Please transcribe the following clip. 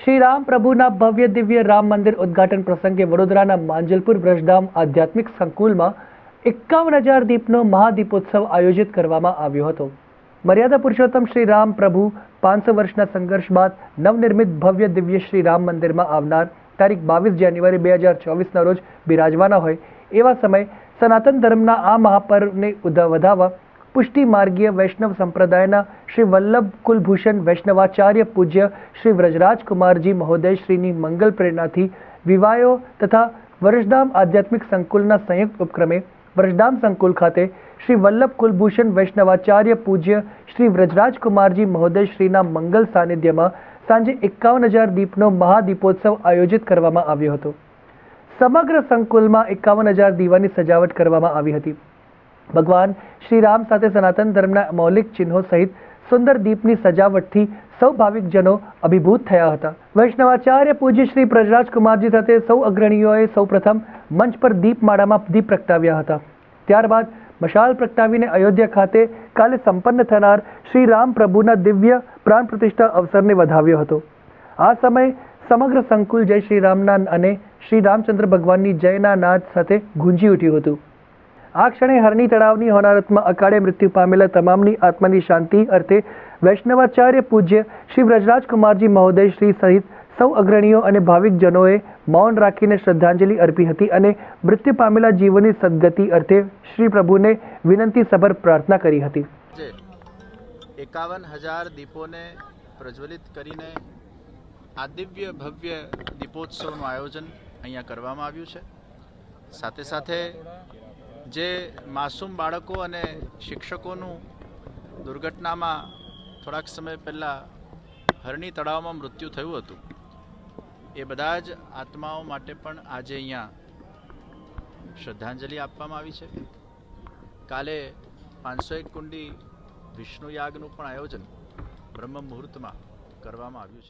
શ્રી રામ પ્રભુના ભવ્ય દિવ્ય રામ મંદિર ઉદ્ઘાટન પ્રસંગે વડોદરાના માંજલપુર બ્રજધામ આધ્યાત્મિક સંકુલમાં એકાવન હજાર દીપનો મહાદીપોત્સવ આયોજિત કરવામાં આવ્યો હતો. મર્યાદા પુરુષોત્તમ શ્રી રામ પ્રભુ પાંચસો વર્ષના સંઘર્ષ બાદ નવનિર્મિત ભવ્ય દિવ્ય શ્રી રામ મંદિરમાં આવનાર તારીખ બાવીસ જાન્યુઆરી બે હજાર ચોવીસના રોજ બિરાજવાના હોય એવા સમયે સનાતન ધર્મના આ મહાપર્વને વધાવવા પુષ્ટિ માર્ગીય વૈષ્ણવ સંપ્રદાયના શ્રી વલ્લભ કુલભૂષણ વૈષ્ણવાચાર્ય પૂજ્ય શ્રી વ્રજરાજ કુમારજી મહોદય શ્રીની મંગલ પ્રેરણાથી વિવાયો તથા વર્ષધામ આધ્યાત્મિક સંકુલના સંયુક્ત ઉપક્રમે વર્ષધામ સંકુલ ખાતે શ્રી વલ્લભ કુલભૂષણ વૈષ્ણવાચાર્ય પૂજ્ય શ્રી વ્રજરાજ કુમારજી મહોદય શ્રીના મંગલ સાનિધ્યમાં સાંજે એકાવન હજાર દીપનો મહાદીપોત્સવ આયોજિત કરવામાં આવ્યો હતો. સમગ્ર સંકુલમાં એકાવન હજાર દીવાની સજાવટ કરવામાં આવી હતી. ભગવાન શ્રી રામ સાથે સનાતન ધર્મના મૌલિક ચિહ્નો સહિત સુંદર દીપની સજાવટથી સૌ ભાવિકજનો અભિભૂત થયા હતા. વૈષ્ણવાચાર્ય પૂજ્ય શ્રી પ્રજરાજ કુમારજી સાથે સૌ અગ્રણીઓએ સૌપ્રથમ મંચ પર દીપમાળામાં દીપ પ્રગટાવ્યા હતા. ત્યારબાદ મશાલ પ્રગટાવીને અયોધ્યા ખાતે કાલે સંપન્ન થનાર શ્રી રામ પ્રભુના દિવ્ય પ્રાણ પ્રતિષ્ઠા અવસરને વધાવ્યો હતો. આ સમયે સમગ્ર સંકુલ જય શ્રી રામના અને શ્રી રામચંદ્ર ભગવાનની જયના નાદ સાથે ગુંજી ઉઠ્યું હતું. આ ક્ષણે હરણી તળાવની હોનારતમાં અકાળે મૃત્યુ પામેલા તમામની આત્માની શાંતિ અર્થે વૈષ્ણવાચાર્ય પૂજ્ય શ્રી વ્રજરાજ કુમારજી મહોદય શ્રી સહિત સૌ અગ્રણીઓ અને ભાવિકજનોએ મૌન રાખીને શ્રદ્ધાંજલિ અર્પી હતી અને મૃત્યુ પામેલા જીવોની સદગતિ અર્થે શ્રી પ્રભુને વિનંતી સભર પ્રાર્થના કરી હતી. એકાવન હજાર દીપોને પ્રજ્વલિત કરીને આ દિવ્ય ભવ્ય દીપોત્સવનું આયોજન અહીંયા કરવામાં આવ્યું છે. સાથે સાથે જે માસૂમ બાળકો અને શિક્ષકોનું દુર્ઘટનામાં થોડાક સમય પહેલાં હરણી તળાવમાં મૃત્યુ થયું હતું. એ બધા જ આત્માઓ માટે પણ આજે અહીંયા શ્રદ્ધાંજલિ આપવામાં આવી છે. કાલે પાંચસો એક કુંડી વિષ્ણુ યાગનું પણ આયોજન બ્રહ્મ મુહૂર્તમાં કરવામાં આવ્યું છે.